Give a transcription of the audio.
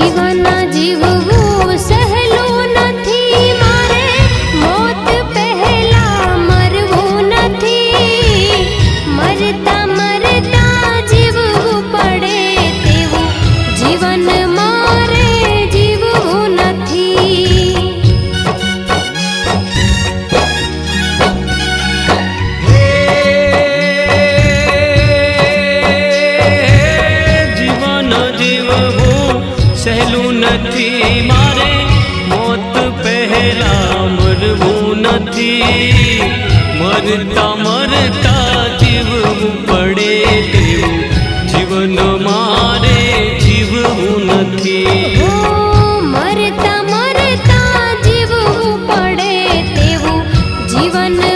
જીવન જીવવું સહેલું નથી, મારે મોત પહેલા મરવું નથી. મરતા મરતા જીવવું પડે તેવું. જીવન મારે જીવવું નથી. મરતા મરતા જીવવું પડે તેવું. જીવન